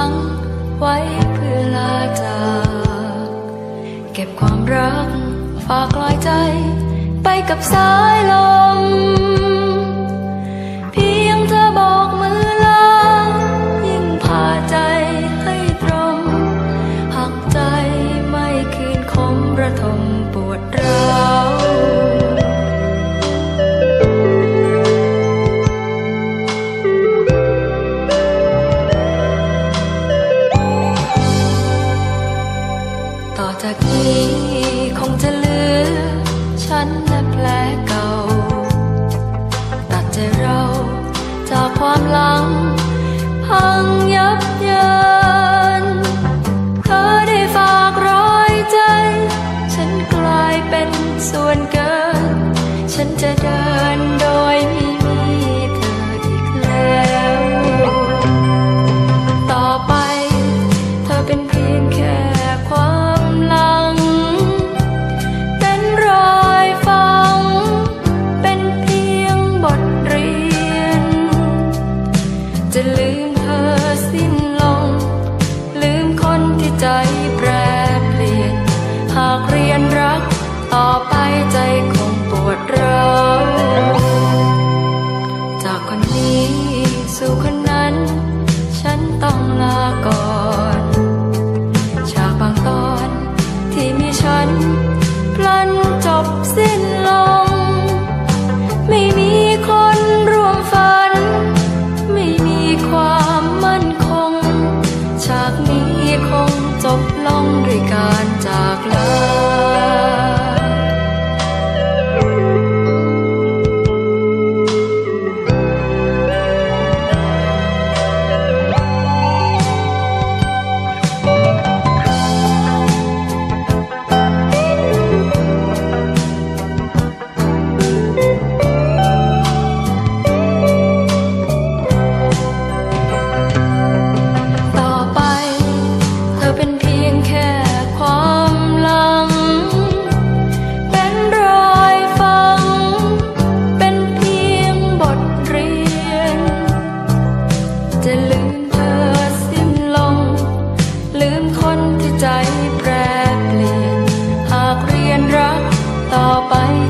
ังไว้เพื่อลาจาก เก็บความรักฝากลอยใจไปกับสายลม เพียงเธอบอกมือลา ยิ่งพาใจให้ตรงหักใจไม่คืนคมระทมปวดร้า จากนี้คงจะเหลือ ฉันและแผลเก่า ตัดใจเราจากความหลัง พังยับเยินเธอได้ฝากรอยใจ ฉันกลายเป็นส่วนเกิน ฉันจะเดินโด จะ ไปใจ